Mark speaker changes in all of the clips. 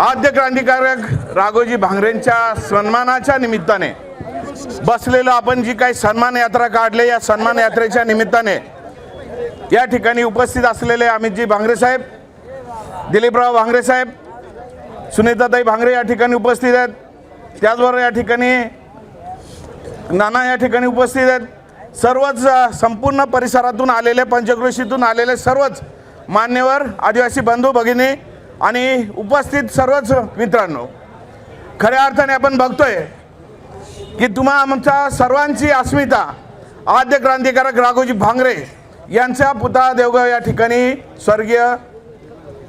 Speaker 1: आद्य क्रांतिकारक राघोजी भांगरेंच्या सन्मानाच्या निमित्ताने बसलेलो आपण जी काही सन्मान यात्रा काढले या सन्मान यात्रेच्या निमित्ताने या ठिकाणी उपस्थित असलेले अमितजी भांगरे साहेब दिलीपराव भांगरे साहेब सुनीताताई भांगरे या ठिकाणी उपस्थित आहेत. त्याचबरोबर या ठिकाणी नाना या ठिकाणी उपस्थित आहेत. सर्वच संपूर्ण परिसरातून आलेले पंचक्रोशीतून आलेले सर्वच मान्यवर आदिवासी बंधू भगिनी आणि उपस्थित सर्वच मित्रांनो खऱ्या अर्थाने आपण बघतोय की तुम्हा आमच्या सर्वांची अस्मिता आद्य क्रांतिकारक राघोजी भांगरे यांचा पुतळा देवगाव या ठिकाणी स्वर्गीय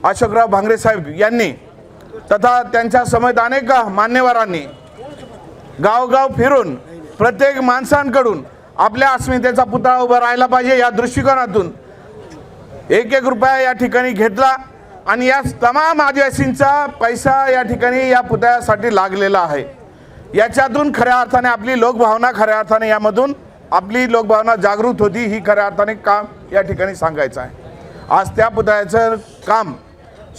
Speaker 1: अशोकराव भांगरे साहेब यांनी तथा त्यांच्या समेत अनेक मान्यवरांनी गावगाव फिरून प्रत्येक माणसांकडून आपल्या अस्मितेचा पुतळा उभा राहिला पाहिजे या दृष्टिकोनातून एक एक रुपया या ठिकाणी घेतला. आणि या तमाम आदिवासींचा पैसा या ठिकाणी या पुतळ्यासाठी लागलेला आहे. याच्यातून खऱ्या अर्थाने आपली लोकभावना खऱ्या अर्थाने यामधून आपली लोकभावना जागृत होती ही खऱ्या अर्थाने काम या ठिकाणी सांगायचं आहे. आज त्या पुतळ्याचं काम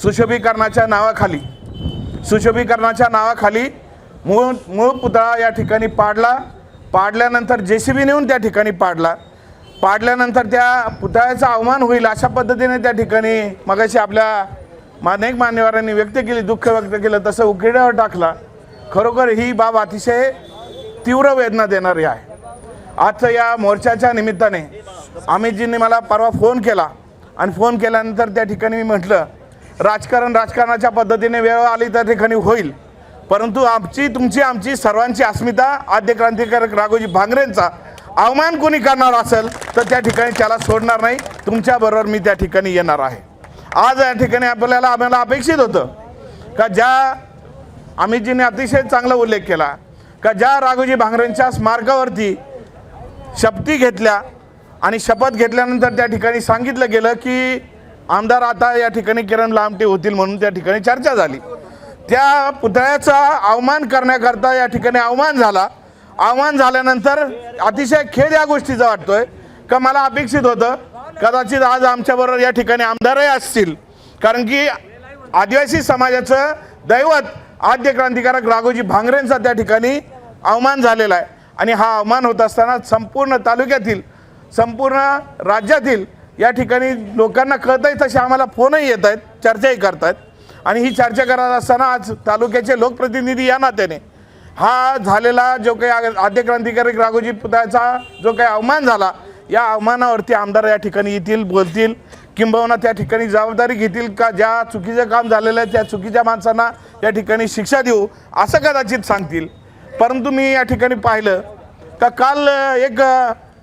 Speaker 1: सुशोभीकरणाच्या नावाखाली सुशोभीकरणाच्या नावाखाली मूळ मूळ पुतळा या ठिकाणी पाडला. पाडल्यानंतर जे सी बी नेऊन त्या ठिकाणी पाडला. पाडल्यानंतर त्या पुतळ्याचा अवमान होईल अशा पद्धतीने त्या ठिकाणी मगाशी आपल्या अनेक मान्यवरांनी व्यक्त केली दुःख व्यक्त केलं तसं उकिड्यावर टाकला. खरोखर ही बाब अतिशय तीव्र वेदना देणारी आहे. आजचं या मोर्चाच्या निमित्ताने अमितजींनी मला परवा फोन केला आणि फोन केल्यानंतर त्या ठिकाणी मी म्हटलं राजकारण राजकारणाच्या पद्धतीने वेळ आली त्या ठिकाणी होईल. परंतु आमची तुमची आमची सर्वांची अस्मिता आद्य क्रांतिकारक राघोजी भांगरेंचा अवमान कोणी करणार असेल तर त्या ठिकाणी त्याला सोडणार नाही. तुमच्याबरोबर मी त्या ठिकाणी येणार आहे. आज या ठिकाणी आपल्याला आम्हाला अपेक्षित होतं का ज्या अमितजीने अतिशय चांगला उल्लेख केला का ज्या राघोजी भांगरेंच्या स्मारकावरती शपथी घेतल्या आणि शपथ घेतल्यानंतर त्या ठिकाणी सांगितलं गेलं की आमदार आता या ठिकाणी किरण लामटे होतील म्हणून त्या ठिकाणी चर्चा झाली. त्या पुतळ्याचा अवमान करण्याकरता या ठिकाणी अवमान झाला. आव्हान झाल्यानंतर अतिशय खेद या गोष्टीचा वाटतोय. का मला अपेक्षित होतं कदाचित आज आमच्याबरोबर या ठिकाणी आमदारही असतील. कारण की आदिवासी समाजाचं दैवत आद्य क्रांतिकारक राघोजी भांगरेंचा त्या ठिकाणी अवमान झालेला आहे. आणि हा अवमान होत असताना संपूर्ण तालुक्यातील संपूर्ण राज्यातील या ठिकाणी लोकांना कळत आहे तसे आम्हाला फोनही येत आहेत चर्चाही करत आहेत आणि ही चर्चा करत असताना आज तालुक्याचे लोकप्रतिनिधी या नात्याने हा झालेला जो काही आ- आद्य क्रांतिकारक राघोजी पुतळ्याचा जो काही अवमान झाला या अवमानावरती आमदार या ठिकाणी येतील बोलतील किंबहुना त्या ठिकाणी जबाबदारी घेतील का ज्या चुकीचं काम झालेलं आहे त्या चुकीच्या माणसांना या ठिकाणी शिक्षा देऊ असं कदाचित सांगतील. परंतु मी या ठिकाणी पाहिलं का काल एक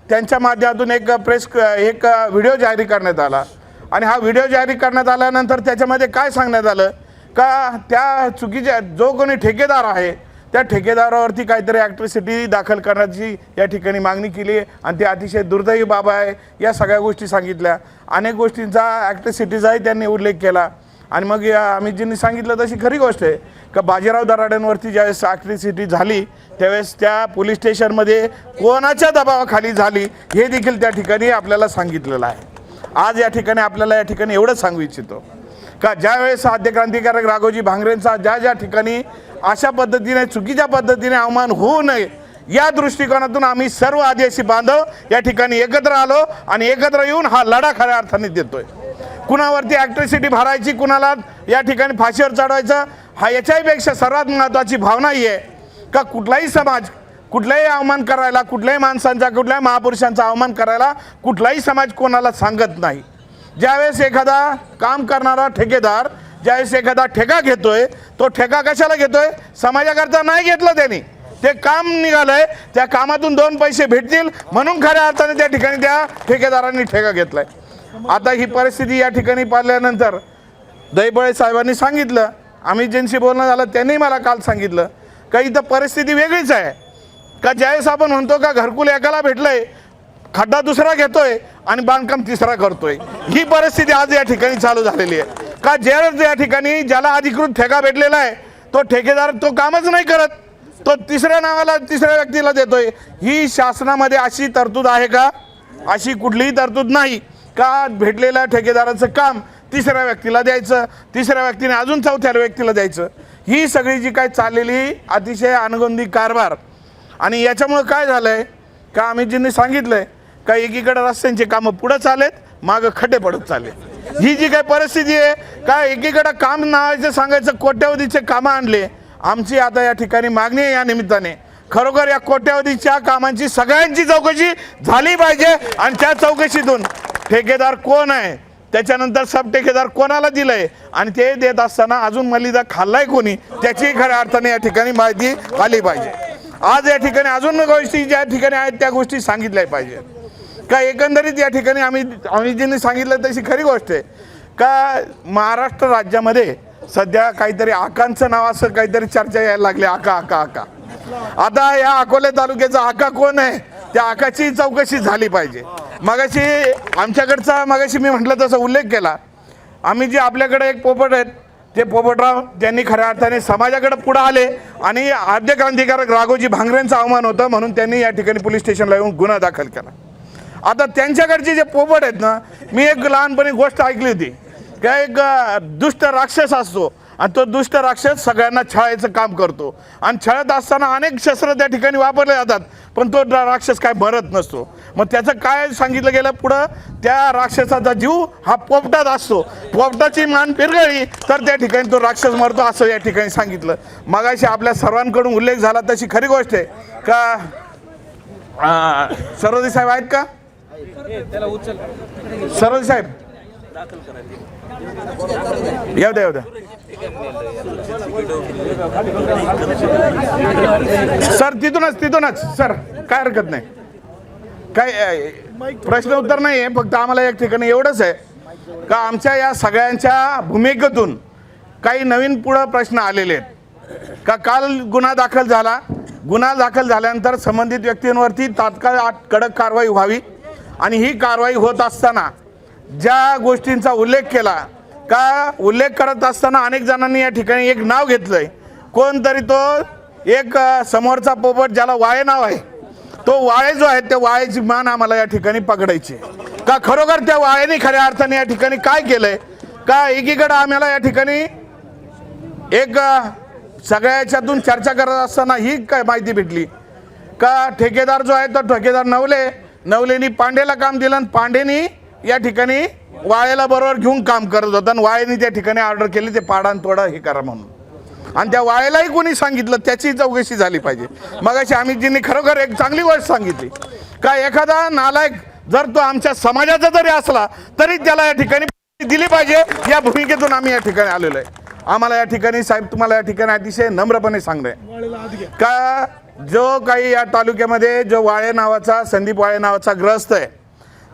Speaker 1: त्यांच्या माध्यमातून एक प्रेस एक व्हिडिओ जाहीर करण्यात आला. आणि हा व्हिडिओ जाहीर करण्यात आल्यानंतर त्याच्यामध्ये काय सांगण्यात आलं? का त्या चुकीच्या जो कोणी ठेकेदार आहे त्या ठेकेदारावरती काहीतरी ॲक्ट्रिसिटी दाखल करण्याची या ठिकाणी मागणी केली आहे. आणि ती अतिशय दुर्दैवी बाब आहे या सगळ्या गोष्टी सांगितल्या. अनेक गोष्टींचा ॲक्ट्रिसिटीचाही त्यांनी उल्लेख केला. आणि मग या अमितजींनी सांगितलं तशी खरी गोष्ट आहे का बाजीराव दराड्यांवरती ज्यावेळेस ॲक्ट्रिसिटी झाली त्यावेळेस त्या पोलीस स्टेशनमध्ये कोणाच्या दबावाखाली झाली हे देखील त्या ठिकाणी आपल्याला सांगितलेलं आहे. आज या ठिकाणी आपल्याला या ठिकाणी एवढंच सांगू इच्छितो. का ज्यावेळेस आद्य क्रांतिकारक राघोजी भांगरेंचा ज्या ज्या ठिकाणी अशा पद्धतीने चुकीच्या पद्धतीने अवमान होऊ नये. या दृष्टिकोनातून आम्ही सर्व आदिवासी बांधव या ठिकाणी एकत्र आलो आणि एकत्र येऊन हा लढा खऱ्या अर्थाने देतोय. कुणावरती ॲक्ट्रिसिटी भरायची कुणाला या ठिकाणी फाशीवर चढवायचं हा याच्याहीपेक्षा सर्वात महत्त्वाची भावना ही आहे का कुठलाही समाज कुठलाही अवमान करायला कुठल्याही माणसांचा कुठल्याही महापुरुषांचा अवमान करायला कुठलाही समाज कोणाला सांगत नाही. ज्यावेळेस एखादा काम करणारा ठेकेदार ज्यावेळेस एखादा ठेका घेतोय तो ठेका कशाला घेतोय? समाजाकरता नाही घेतलं त्यांनी. ते काम निघालंय त्या कामातून दोन पैसे भेटतील म्हणून खऱ्या अर्थाने त्या ठिकाणी त्या ठेकेदारांनी ठेका घेतलाय. आता ही परिस्थिती या ठिकाणी पाहिल्यानंतर दैबळे साहेबांनी सांगितलं आम्ही ज्यांशी बोलणं झालं त्यांनी मला काल सांगितलं का इथं परिस्थिती वेगळीच आहे. का ज्यावेळेस आपण म्हणतो का घरकुल एकाला भेटलंय खड्डा दुसरा घेतोय आणि बांधकाम तिसरा करतोय. ही परिस्थिती आज या ठिकाणी चालू झालेली आहे. का जेरच या ठिकाणी ज्याला अधिकृत ठेका भेटलेला आहे तो ठेकेदार तो कामच नाही करत. तो तिसऱ्या नावाला तिसऱ्या व्यक्तीला देतोय. ही शासनामध्ये अशी तरतूद आहे का? अशी कुठलीही तरतूद नाही. का भेटलेल्या ठेकेदाराचं काम तिसऱ्या व्यक्तीला द्यायचं? तिसऱ्या व्यक्तीने अजून चौथ्या व्यक्तीला द्यायचं? ही सगळी जी काय चाललेली अतिशय अनगोंदी कारभार. आणि याच्यामुळं काय झालं आहे का अमितजींनी सांगितलं आहे का एकीकडे रस्त्यांची कामं पुढं चालेत मागं खड्डे पडत चालेत ही जी काय परिस्थिती आहे काय एकीकडं काम नावायचं सांगायचं कोट्यावधीचे कामं आणले आमची आता या ठिकाणी मागणी आहे या निमित्ताने. खरोखर या कोट्यावधीच्या कामांची सगळ्यांची चौकशी झाली पाहिजे आणि त्या चौकशीतून ठेकेदार कोण आहे त्याच्यानंतर सब ठेकेदार कोणाला दिलंय आणि ते देत असताना अजून मलिदा खाल्लाय कोणी त्याची खऱ्या अर्थाने या ठिकाणी माहिती आली पाहिजे. आज या ठिकाणी अजून गोष्टी ज्या ठिकाणी आहेत त्या गोष्टी सांगितल्या पाहिजे. का एकंदरीत या ठिकाणी आम्ही अमितजींनी सांगितलं तशी खरी गोष्ट आहे. का महाराष्ट्र राज्यामध्ये सध्या काहीतरी आकांचं नाव असं काहीतरी चर्चा यायला लागली. आका आका आका. आता या अकोले तालुक्याचा आका कोण आहे? त्या आकाची चौकशी झाली पाहिजे. मगाशी आमच्याकडचा मगाशी मी म्हटलं तसा उल्लेख केला. आम्ही जे आपल्याकडे एक पोपट आहेत ते पोपटराव त्यांनी खऱ्या अर्थाने समाजाकडे पुढे आले आणि आद्य क्रांतिकारक राघोजी भांगरेंचा अवमान होता म्हणून त्यांनी या ठिकाणी पोलीस स्टेशनला येऊन गुन्हा दाखल केला. आता त्यांच्याकडचे जे पोपट आहेत ना मी एक लहानपणी गोष्ट ऐकली होती. का एक दुष्ट राक्षस असतो आणि तो दुष्ट राक्षस सगळ्यांना छळायचं काम करतो. आणि छळत असताना अनेक शस्त्र त्या ठिकाणी वापरले जातात पण तो राक्षस काय भरत नसतो. मग त्याचं काय सांगितलं गेलं पुढं? त्या राक्षसाचा जीव हा पोपटात असतो. पोपटाची मान पिरगळी तर त्या ठिकाणी तो राक्षस मरतो असं या ठिकाणी सांगितलं. मगाशी आपल्या सर्वांकडून उल्लेख झाला तशी खरी गोष्ट आहे. का अ, सरोदे साहेब आहेत का? सरोदे साहेब. येऊ द्या येऊ द्या सर तिथूनच तिथूनच. सर काय हरकत नाही. काय प्रश्न उत्तर नाही आहे फक्त आम्हाला एक ठिकाणी एवढंच आहे. का आमच्या या सगळ्यांच्या भूमिकेतून काही नवीन पुढं प्रश्न आलेले आहेत. का काल गुन्हा दाखल झाला? गुन्हा दाखल झाल्यानंतर संबंधित व्यक्तींवरती तात्काळ कडक कारवाई व्हावी. आणि ही कारवाई होत असताना ज्या गोष्टींचा उल्लेख केला का उल्लेख करत असताना अनेक जणांनी या ठिकाणी एक नाव घेतलं आहे कोणतरी तो एक समोरचा पोपट ज्याला वाळे नाव आहे तो वाळे जो आहे त्या वाळेची मान आम्हाला या ठिकाणी पकडायची का खरोखर त्या वाळेने खऱ्या अर्थाने या ठिकाणी काय केलंय? का एकीकडं आम्हाला या ठिकाणी एक सगळ्याच्यातून सगळ्या याच्यातून चर्चा करत असताना ही काय माहिती भेटली? का ठेकेदार जो आहे तो ठेकेदार नवले नवलेनी पांडेला काम दिलं आणि पांडेनी या ठिकाणी वाळेला बरोबर घेऊन काम करत होता आणि वाळेनी त्या ठिकाणी ऑर्डर केली ते पाडा आणि तोडा हे करा म्हणून. आणि त्या वाळेलाही कोणी सांगितलं त्याची चौकशी झाली पाहिजे. मग अशी अमितजींनी खरोखर एक चांगली गोष्ट सांगितली. का एखादा नालायक जर तो आमच्या समाजाचा जरी असला तरी त्याला या ठिकाणी दिली पाहिजे. या भूमिकेतून आम्ही या ठिकाणी आलेलो आहे. आम्हाला या ठिकाणी साहेब तुम्हाला या ठिकाणी अतिशय नम्रपणे सांगणं का जो काही या तालुक्यामध्ये जो वाळे नावाचा संदीप वाळे नावाचा ग्रस्त आहे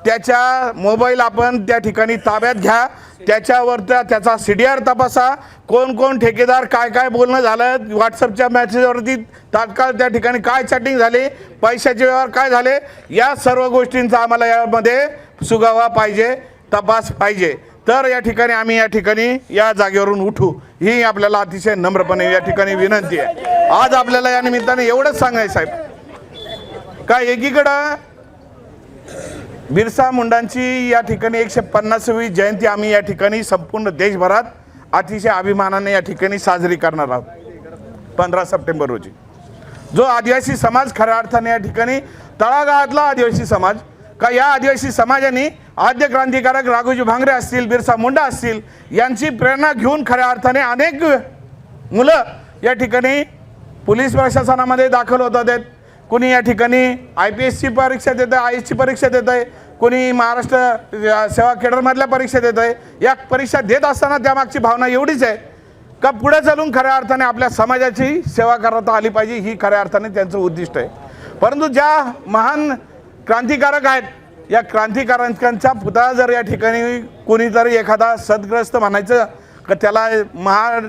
Speaker 1: त्याच्या मोबाईल आपण त्या ठिकाणी ताब्यात घ्या. त्याच्यावर त्याचा सी डी आर तपासा. कोण कोण ठेकेदार काय काय बोलणं झालं व्हॉट्सअपच्या मॅसेजवरती तात्काळ त्या ठिकाणी काय चॅटिंग झाली पैशाचे व्यवहार काय झाले या सर्व गोष्टींचा आम्हाला यामध्ये सुगावा पाहिजे तपास पाहिजे. तर या ठिकाणी आम्ही या ठिकाणी या जागेवरून उठू. ही आपल्याला अतिशय नम्रपणे या ठिकाणी विनंती आहे. आज आपल्याला या निमित्ताने एवढंच सांगायचं साहेब. का एकीकडं बिरसा मुंडांची या ठिकाणी एकशे पन्नासावी जयंती आम्ही या ठिकाणी संपूर्ण देशभरात अतिशय अभिमानाने या ठिकाणी साजरी करणार आहोत पंधरा सप्टेंबर रोजी. जो आदिवासी समाज खऱ्या अर्थाने या ठिकाणी तळागाळातला आदिवासी समाज का या आदिवासी समाजाने आद्य क्रांतिकारक राघोजी भांगरे असतील बिरसा मुंडा असतील यांची प्रेरणा घेऊन खऱ्या अर्थाने अनेक मुलं या ठिकाणी पोलीस प्रशासनामध्ये दाखल होतात आहेत. कोणी या ठिकाणी आय पी एसची परीक्षा देत आहे आय एसची परीक्षा देत आहे कोणी महाराष्ट्र सेवा केडरमधल्या परीक्षा देत आहे. या परीक्षा देत असताना त्यामागची भावना एवढीच आहे का पुढे चालून खऱ्या अर्थाने आपल्या समाजाची सेवा करता आली पाहिजे ही खऱ्या अर्थाने त्यांचं उद्दिष्ट आहे. परंतु ज्या महान क्रांतिकारक आहेत. या क्रांतिकारकांचा पुतळा जर या ठिकाणी कोणीतरी एखादा सदग्रस्त म्हणायचं का त्याला महा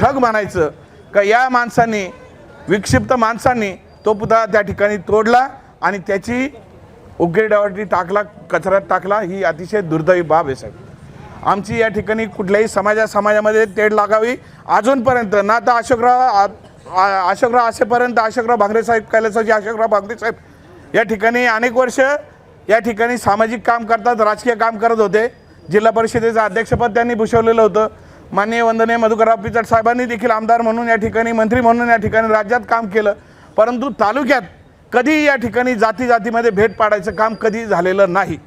Speaker 1: ठग म्हणायचं का या माणसांनी विक्षिप्त माणसांनी तो पुतळा त्या ठिकाणी तोडला आणि त्याची उघड्यावरती टाकला कचऱ्यात टाकला ही अतिशय दुर्दैवी बाब आहे साहेब. आमची या ठिकाणी कुठल्याही समाजा समाजामध्ये तेढ लागावी. अजूनपर्यंत ना तर अशोकराव अशोकराव असेपर्यंत अशोकराव भांगरे साहेब कैलासाची अशोकराव भांगरे साहेब या ठिकाणी अनेक वर्ष या ठिकाणी सामाजिक काम करतात राजकीय काम करत होते. जिल्हा परिषदेचं अध्यक्षपद त्यांनी भूषवलेलं होतं. माननीय वंदनीय मधुकरराव पिचड साहेबांनी देखील आमदार म्हणून या ठिकाणी मंत्री म्हणून या ठिकाणी राज्यात काम केलं. परंतु तालुक्यात कधी या ठिकाणी जाती जातीमध्ये भेट पाडायचं काम कधी झालेलं नाही.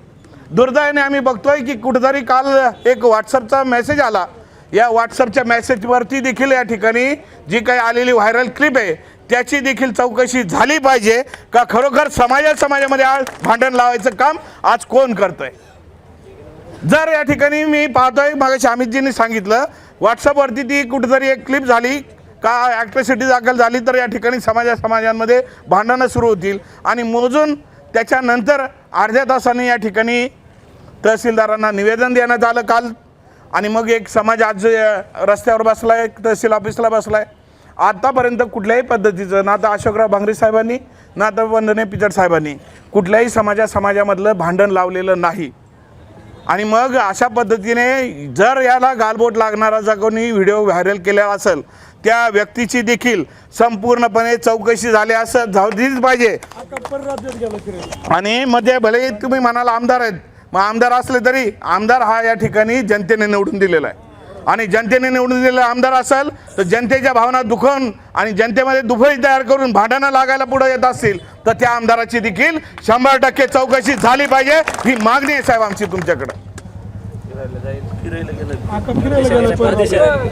Speaker 1: दुर्दैवाने आम्ही बघतोय की कुठेतरी काल एक व्हॉट्सअपचा मेसेज आला. या व्हॉट्सअपच्या मेसेजवरती देखील या ठिकाणी जी काही आलेली व्हायरल क्लिप आहे त्याची देखील चौकशी झाली पाहिजे का खरोखर समाजा समाजामध्ये आज भांडण लावायचं काम आज कोण करतंय? जर या ठिकाणी मी पाहतोय मागाशी अमितजींनी सांगितलं व्हॉट्सअपवरती ती कुठेतरी एक क्लिप झाली का ॲक्ट्रिसिटी दाखल झाली तर या ठिकाणी समाजा समाजांमध्ये भांडणं सुरू होतील. आणि मोजून त्याच्यानंतर अर्ध्या तासाने या ठिकाणी तहसीलदारांना निवेदन देण्यात आलं. काल आणि मग एक समाज आज रस्त्यावर बसलाय तहसील ऑफिसला बसलाय. आतापर्यंत कुठल्याही पद्धतीचं ना तर अशोकराव भांगरे साहेबांनी ना तर वंदने पिचड साहेबांनी कुठल्याही समाजा समाजामधलं भांडण लावलेलं नाही. आणि मग अशा पद्धतीने जर याला गालबोट लागणारा जर कोणी व्हिडिओ व्हायरल केलेला असेल त्या व्यक्तीची देखील संपूर्णपणे चौकशी झाली असं झालीच पाहिजे. आणि मध्ये भले तुम्ही म्हणाल आमदार आहेत मग आमदार असले तरी आमदार हा या ठिकाणी जनतेने निवडून दिलेला आहे. आणि जनतेने निवडून दिलेला आमदार असेल तर जनतेच्या भावना दुखवून आणि जनतेमध्ये दुफळी तयार करून भांडणं लागायला पुढे येत असतील तर त्या आमदाराची देखील शंभर टक्के चौकशी झाली पाहिजे. ही मागणी आहे साहेब आमची तुमच्याकडं.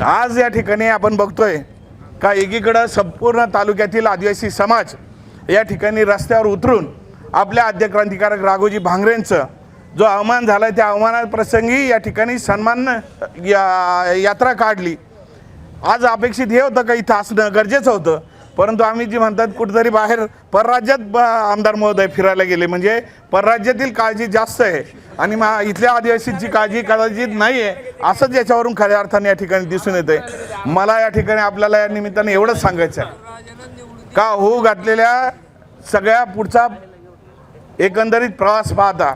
Speaker 1: आज या ठिकाणी आपण बघतोय का एकीकडं संपूर्ण तालुक्यातील आदिवासी समाज या ठिकाणी रस्त्यावर उतरून आपल्या आद्य क्रांतिकारक राघोजी भांगरेंचं जो अवमान झाला त्या अवमानाप्रसंगी या ठिकाणी सन्मान या यात्रा काढली. आज अपेक्षित हे होतं का इथं असणं गरजेचं होतं? परंतु आम्ही जी म्हणतात कुठेतरी बाहेर परराज्यात ब- आमदार महोदय फिरायला गेले. म्हणजे परराज्यातील काळजी जास्त आहे. आणि मा इथल्या आदिवासींची काळजी कदाचित नाही आहे असंच याच्यावरून खऱ्या अर्थाने या ठिकाणी दिसून येते मला या ठिकाणी आपल्याला या निमित्ताने एवढंच सांगायचं आहे. का हो घातलेल्या सगळ्या पुढचा एकंदरीत प्रवास पाहता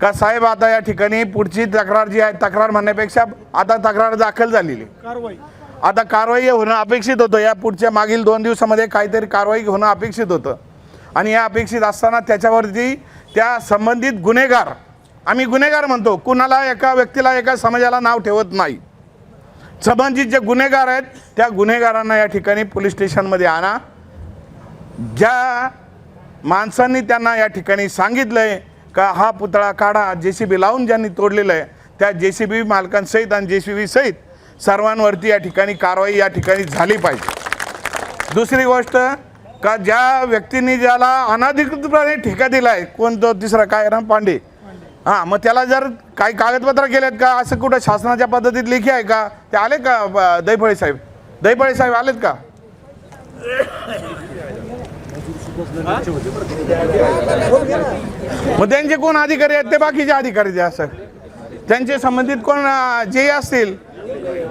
Speaker 1: का साहेब आता या ठिकाणी पुढची तक्रार जी आहे तक्रार म्हणण्यापेक्षा आता तक्रार दाखल झालेली.
Speaker 2: कारवाई.
Speaker 1: आता कारवाई होणं अपेक्षित होतं. या पुढच्या मागील दोन दिवसामध्ये काहीतरी कारवाई होणं अपेक्षित होतं. आणि या अपेक्षित असताना त्याच्यावरती त्या संबंधित गुन्हेगार आम्ही गुन्हेगार म्हणतो कुणाला एका व्यक्तीला एका समाजाला नाव ठेवत नाही. संबंधित जे गुन्हेगार आहेत त्या गुन्हेगारांना या ठिकाणी पोलीस स्टेशनमध्ये आणा. ज्या माणसांनी त्यांना या ठिकाणी सांगितलंय का हा पुतळा काढा जे सी बी लावून ज्यांनी तोडलेलं आहे त्या जे सी बी मालकांसहित आणि जे सी बी सहित सर्वांवरती या ठिकाणी कारवाई या ठिकाणी झाली पाहिजे. दुसरी गोष्ट का ज्या व्यक्तींनी ज्याला अनाधिकृतपणे ठेका दिला आहे कोण तो तिसरा काय राम पांडे? हां मग त्याला जर काही कागदपत्र केलेत का असं कुठं शासनाच्या पद्धतीत लेखी आहे का? ते आले का ब- दैफळे साहेब? दैफळे साहेब आलेत का? मग त्यांचे कोण अधिकारी आहेत? ते बाकीचे अधिकारी जे सर. त्यांचे संबंधित कोण जे असतील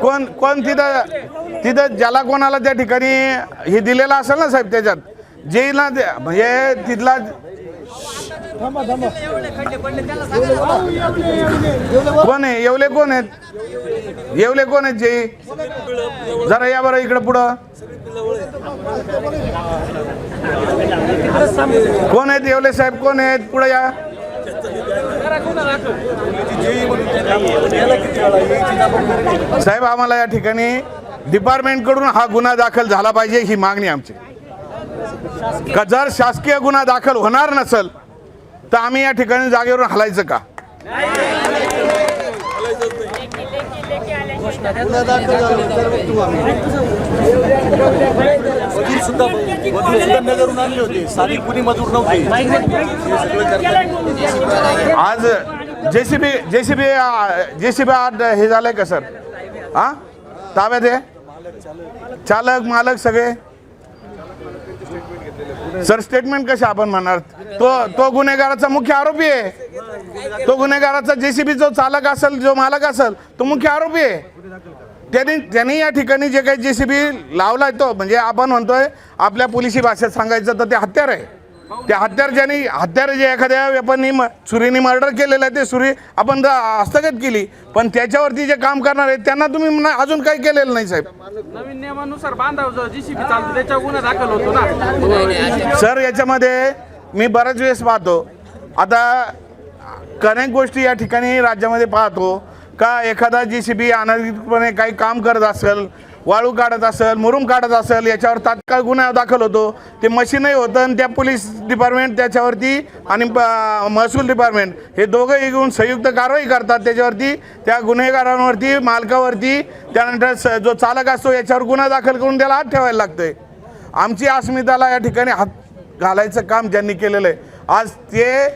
Speaker 1: कोण कोण तिथं तिथं ज्याला कोणाला त्या ठिकाणी हे दिलेलं असेल ना साहेब त्याच्यात जेला म्हणजे तिथला कोण आहे? येवले कोण आहेत? येवले कोण आहेत जे जरा या बरं इकडं पुढं. कोण आहेत? येवले साहेब कोण आहेत? पुढे या. साहेब आम्हाला या ठिकाणी डिपार्टमेंटकडून हा गुन्हा दाखल झाला पाहिजे ही मागणी आमची. का जर शासकीय गुन्हा दाखल होणार नसेल तर आम्ही या ठिकाणी जागेवरून हलायचं का?
Speaker 3: वकील सुद्धा वकील सुद्धा नगरून आणले होते स्थानिक कुणी मजूर नव्हते
Speaker 1: आज जेसीबी जेसीबी जेसीबी आज हे झालंय का सर? हा ताब्यात आहे? चालक मालक सगळे? सर स्टेटमेंट कशी आपण म्हणणार? तो तो गुन्हेगाराचा मुख्य आरोपी आहे. तो गुन्हेगाराचा जेसीबी जो चालक असेल जो मालक असेल तो मुख्य आरोपी आहे. त्यांनी त्यांनी या ठिकाणी जे काही जेसीबी लावलाय तो म्हणजे आपण म्हणतोय आपल्या पोलिसी भाषेत सांगायचं तर ते हत्यार आहे. ते हत्यार ज्यांनी हत्यार जे एखाद्या म- सुरीने मर्डर केलेलं आहे ते सुरी आपण हस्तगत केली. पण त्याच्यावरती जे काम करणार आहेत त्यांना तुम्ही अजून काही केलेलं नाही साहेब.
Speaker 4: नवीन नियमानुसार बांधाव जीसीबी चालतो त्याच्यावर गुन्हा दाखल होतो ना.
Speaker 1: सर याच्यामध्ये मी बऱ्याच वेळेस पाहतो. आता अनेक गोष्टी या ठिकाणी राज्यामध्ये पाहतो. का एखादा जी सी बी अनधिकृतपणे काही काम करत असेल वाळू काढत असेल मुरुम काढत असेल याच्यावर तात्काळ गुन्हा दाखल होतो. ते मशीनही होतं आणि त्या पोलीस डिपार्टमेंट त्याच्यावरती आणि प- महसूल डिपार्टमेंट हे दोघंही घेऊन संयुक्त कारवाई करतात. त्याच्यावरती त्या गुन्हेगारांवरती मालकावरती त्यानंतर स जो चालक असतो याच्यावर गुन्हा दाखल करून त्याला हात ठेवायला लागतंय. आमची अस्मिताला या ठिकाणी हात घालायचं काम ज्यांनी केलेलं आहे. आज ते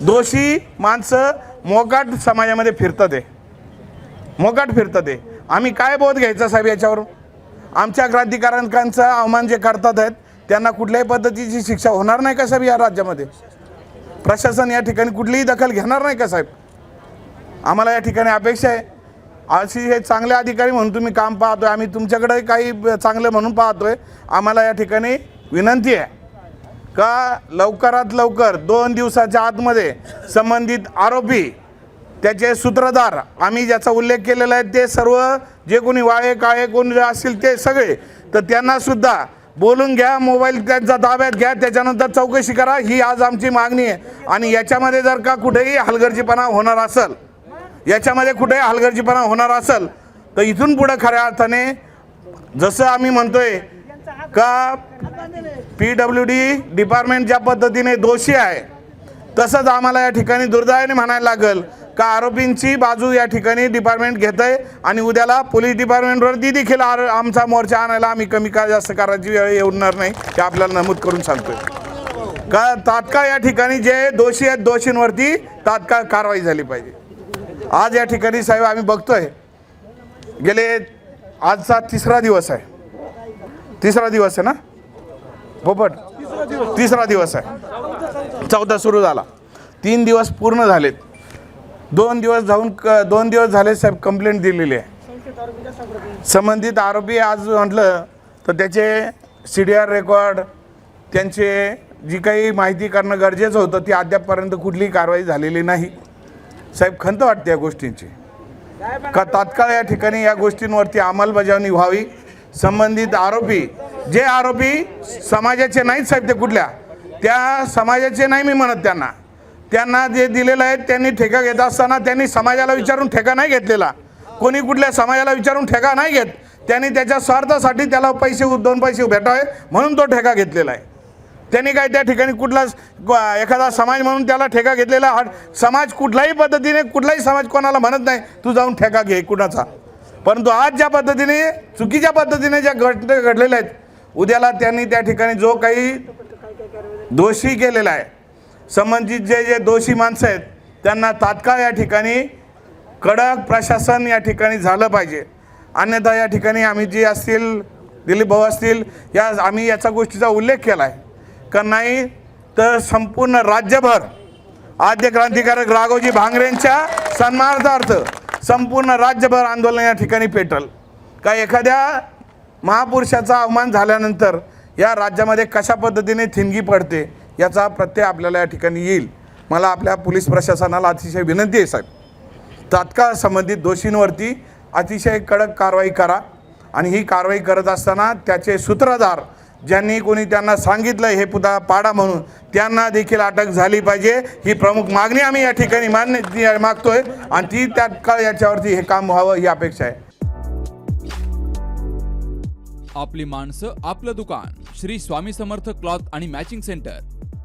Speaker 1: दोषी माणसं मोकाट समाजामध्ये फिरतात आहे. मोकाट फिरतात आहे. आम्ही काय बोध घ्यायचा साहेब याच्यावर आमच्या क्रांतिकारकांचा अवमान जे करतात आहेत त्यांना कुठल्याही पद्धतीची शिक्षा होणार नाही का साहेब या राज्यामध्ये? प्रशासन या ठिकाणी कुठलीही दखल घेणार नाही का साहेब? आम्हाला या ठिकाणी अपेक्षा आहे. अशी हे चांगले अधिकारी म्हणून तुम्ही काम पाहतोय आम्ही तुमच्याकडे काही चांगलं म्हणून पाहतोय. आम्हाला या ठिकाणी विनंती आहे का लवकरात लवकर दोन दिवसाच्या आतमध्ये संबंधित आरोपी त्याचे सूत्रधार आम्ही ज्याचा उल्लेख केलेला आहे ते सर्व जे कोणी वाळे काळे कोण असतील ते सगळे तर त्यांनासुद्धा बोलून घ्या मोबाईल त्यांचा ताब्यात घ्या त्याच्यानंतर चौकशी करा ही आज आमची मागणी आहे. आणि याच्यामध्ये जर का कुठेही हलगर्जीपणा होणार असेल याच्यामध्ये कुठेही हलगर्जीपणा होणार असेल तर इथून पुढं खऱ्या अर्थाने जसं आम्ही म्हणतोय का पी डब्ल्यू डी डिपार्टमेंट ज्या पद्धतीने दोषी आहे तसंच आम्हाला या ठिकाणी दुर्दैवाने म्हणायला लागेल का आरोपींची बाजू या ठिकाणी डिपार्टमेंट घेत आहे आणि उद्याला पोलीस डिपार्टमेंटवरती देखील आर आमचा मोर्चा आणायला आम्ही कमी का जास्त करायची वेळ येणार नाही हे आपल्याला नमूद करून सांगतोय. का तात्काळ या ठिकाणी जे दोषी आहेत दोषींवरती तात्काळ कारवाई झाली पाहिजे. आज या ठिकाणी साहेब आम्ही बघतोय गेले आजचा तिसरा दिवस आहे. तिसरा दिवस आहे ना? हो, पोपट तिसरा दिवस आहे. चौदा सुरू झाला. तीन दिवस पूर्ण झालेत. दोन दिवस जाऊन क दोन दिवस झाले साहेब कंप्लेंट दिलेली आहे. संबंधित आरोपी आज म्हटलं तर त्याचे सी डी आर रेकॉर्ड त्यांचे जी काही माहिती करणं गरजेचं होतं ती अद्यापपर्यंत कुठलीही कारवाई झालेली नाही. साहेब खंत वाटते या गोष्टींची? का तात्काळ या ठिकाणी या गोष्टींवरती अंमलबजावणी व्हावी? संबंधित आरोपी जे आरोपी समाजाचे नाहीत साहेब ते कुठल्या? त्या समाजाचे नाही मी म्हणत त्यांना. त्यांना जे दिलेलं आहे त्यांनी ठेका घेत असताना त्यांनी समाजाला विचारून ठेका नाही घेतलेला. कोणी कुठल्या समाजाला विचारून ठेका नाही घेत त्यांनी त्याच्या स्वार्थासाठी त्याला पैसे दोन पैसे भेटावे म्हणून तो ठेका घेतलेला आहे. त्यांनी काय त्या ठिकाणी कुठला एखादा समाज म्हणून त्याला ठेका घेतलेला हा समाज कुठल्याही पद्धतीने कुठलाही समाज कोणाला म्हणत नाही तू जाऊन ठेका घे कुणाचा. परंतु आज ज्या पद्धतीने चुकीच्या पद्धतीने ज्या घटना घडलेल्या आहेत उद्याला त्यांनी त्या ठिकाणी जो काही दोषी केलेला आहे संबंधित जे जे दोषी माणसं आहेत त्यांना तात्काळ या ठिकाणी कडक प्रशासन या ठिकाणी झालं पाहिजे. अन्यथा या ठिकाणी आम्ही जी असतील दिलीप भाऊ असतील या आम्ही याचा गोष्टीचा उल्लेख केला आहे का नाही तर संपूर्ण राज्यभर आद्य क्रांतिकारक राघोजी भांगरेंच्या सन्मानार्थ संपूर्ण राज्यभर आंदोलन या ठिकाणी पेटल. का एखाद्या महापुरुषाचा अवमान झाल्यानंतर या राज्यामध्ये कशा पद्धतीने थिणगी पडते याचा प्रत्यय आपल्याला या ठिकाणी येईल. मला आपल्या पोलीस प्रशासनाला अतिशय विनंती आहे साहेब. तात्काळ संबंधित दोषींवरती अतिशय कडक कारवाई करा आणि ही कारवाई करत असताना त्याचे सूत्रधार ज्यांनी कोणी त्यांना सांगितलं हे पुता पाडा म्हणून त्यांना देखील अटक झाली पाहिजे. ही प्रमुख मागणी आम्ही या ठिकाणी मान्य मागतोय आणि ती तात्काळ याच्यावरती हे काम व्हावं ही अपेक्षा आहे.
Speaker 5: आपली माणसं आपलं दुकान. श्री स्वामी समर्थ क्लॉथ आणि मॅचिंग सेंटर.